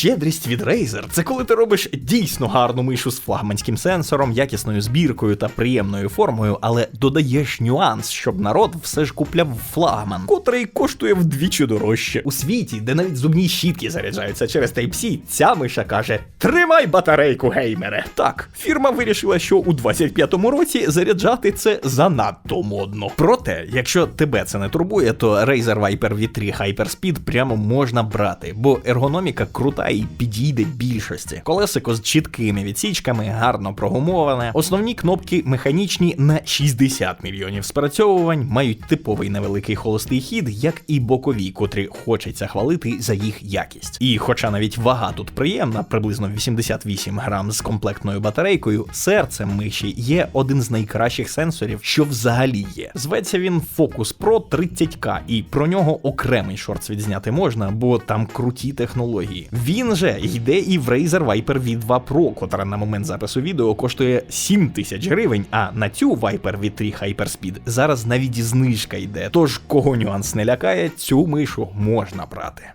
щедрість від Razer – це коли ти робиш дійсно гарну мишу з флагманським сенсором, якісною збіркою та приємною формою, але додаєш нюанс, щоб народ все ж купляв флагман, котрий коштує вдвічі дорожче. У світі, де навіть зубні щітки заряджаються через Type-C, ця миша каже: Тримай батарейку, геймере. Так, фірма вирішила, що у 25-му році заряджати це занадто модно. Проте, якщо тебе це не турбує, то Razer Viper V3 Hyperspeed прямо можна брати, бо ергономіка крута і підійде більшості. Колесико з чіткими відсічками, гарно прогумоване. Основні кнопки механічні на 60 мільйонів спрацьовувань, мають типовий невеликий холостий хід, як і бокові, котрі хочеться хвалити за їх якість. І хоча навіть вага тут приємна, приблизно 88 грам з комплектною батарейкою, серцем миші є один з найкращих сенсорів, що взагалі є. Зветься він Focus Pro 30K, і про нього окремий шорт відзняти можна, бо там круті технології. Він же йде і в Razer Viper V2 Pro, котра на момент запису відео коштує 7 тисяч гривень, а на цю Viper V3 Hyperspeed зараз навіть і знижка йде. Тож, кого нюанс не лякає, цю мишу можна брати.